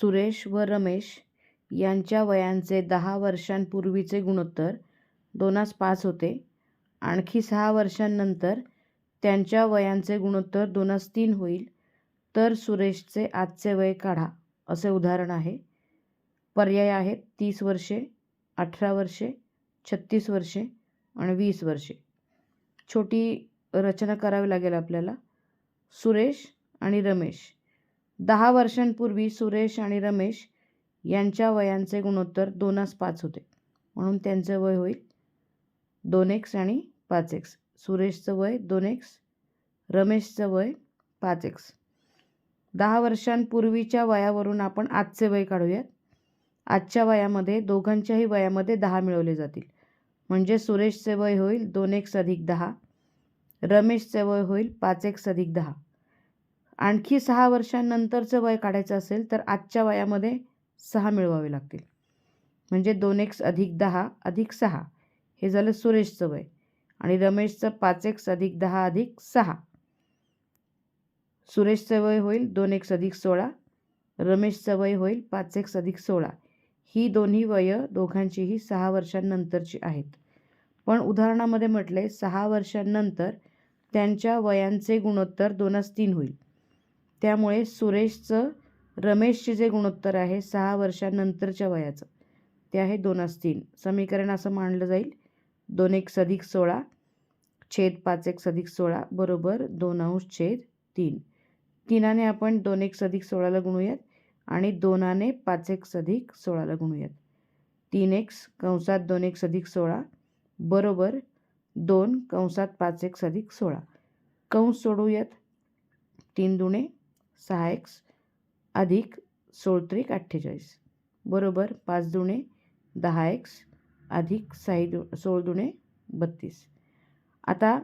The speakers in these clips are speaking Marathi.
सुरेश व रमेश यांच्या वयांचे दहा वर्षांपूर्वीचे गुणोत्तर दोनास पाच होते. आणखी सहा वर्षांनंतर त्यांच्या वयांचे गुणोत्तर दोनास तीन होईल. तर सुरेशचे आजचे वय काढा असे उदाहरण आहे. पर्याय आहेत तीस वर्षे अठरा वर्षे छत्तीस वर्षे आणि वीस वर्षे. छोटी रचना करावी लागेल आपल्याला. सुरेश आणि रमेश दहा वर्षांपूर्वी सुरेश आणि रमेश यांच्या वयांचे गुणोत्तर दोनास पाच होते. म्हणून त्यांचं वय होईल दोन एक्स आणि पाच एक्स. सुरेशचं वय दोन एक्स रमेशचं वय पाच एक्स. दहा वर्षांपूर्वीच्या वयावरून आपण आजचे वय काढूयात. आजच्या वयामध्ये दोघांच्याही वयामध्ये दहा मिळवले जातील. म्हणजे सुरेशचे वय होईल दोन एक्स अधिक दहा रमेशचे वय होईल पाच एक्स अधिक दहा. आणखी सहा वर्षांनंतरचं वय काढायचं असेल तर आजच्या वयामध्ये सहा मिळवावे लागतील. म्हणजे दोन एक्स अधिक दहा अधिक सहा. हे झालं सुरेशचं वय. आणि रमेशचं पाच एक्स अधिक दहा अधिक सहा. सुरेशचं वय होईल दोन एक्स अधिक सोळा. रमेशचं वय होईल पाच एक्स अधिक सोळा. ही दोन्ही वयं दोघांचीही सहा वर्षांनंतरची आहेत. पण उदाहरणामध्ये म्हटले सहा वर्षांनंतर त्यांच्या वयांचे गुणोत्तर दोनास तीन होईल. त्यामुळे सुरेशचं रमेशचे जे गुणोत्तर आहे सहा वर्षानंतरच्या वयाचं ते आहे दोनास तीन. समीकरण असं मांडलं जाईल. दोन एक सधिक सोळा छेद पाच एक सधिक सोळा बरोबर दोन अंश छेद तीन. तीनाने आपण दोन एक सधिक सोळाला गुणूयात आणि दोनाने पाच एक सधिक सोळाला गुणूयात. तीन एक्स कंसात दोन एक सधिक सोळा बरोबर दोन कंसात पाच एक सधिक सोळा. कंस सोडूयात. तीन दुणे सहा एक्स अधिक सोळत्रिक अठ्ठेचाळीस. बरोबर पाच दुणे दहा एक्स अधिक साई दु सोळ दुणे बत्तीस. आता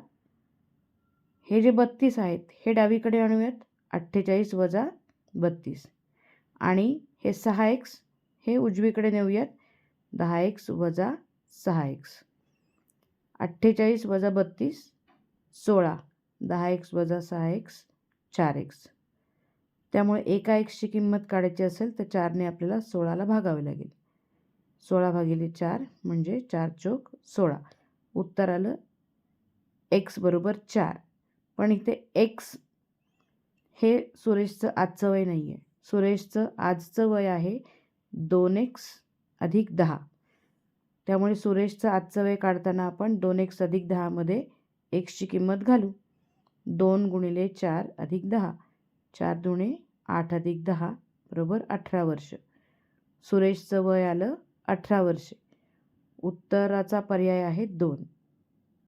हे जे बत्तीस आहेत हे डावीकडे आणूयात. अठ्ठेचाळीस वजा बत्तीस. आणि हे सहा एक्स हे उजवीकडे नेऊयात. दहा एक्स वजा सहा एक्स. अठ्ठेचाळीस वजा बत्तीस सोळा. दहा एक्स वजा सहा एक्स चार एक्स. त्यामुळे एका एक्सची किंमत काढायची असेल तर चारने आपल्याला सोळाला भागावे लागेल. सोळा भागिले चार म्हणजे चार चोक सोळा. उत्तर आलं एक्स बरोबर चार. पण इथे एक्स हे सुरेशचं आजचं वय नाही आहे सुरेशचं आजचं वय आहे दोन एक्स अधिक दहा. त्यामुळे सुरेशचं आजचं वय काढताना आपण दोन एक्स अधिक दहामध्ये एक्सची किंमत घालू. दोन गुणिले चार अधिक दहा. चार दुणे आठ अधिक दहा बरोबर अठरा वर्ष. सुरेशचं वय आलं अठरा वर्षे. उत्तराचा पर्याय आहे दोन.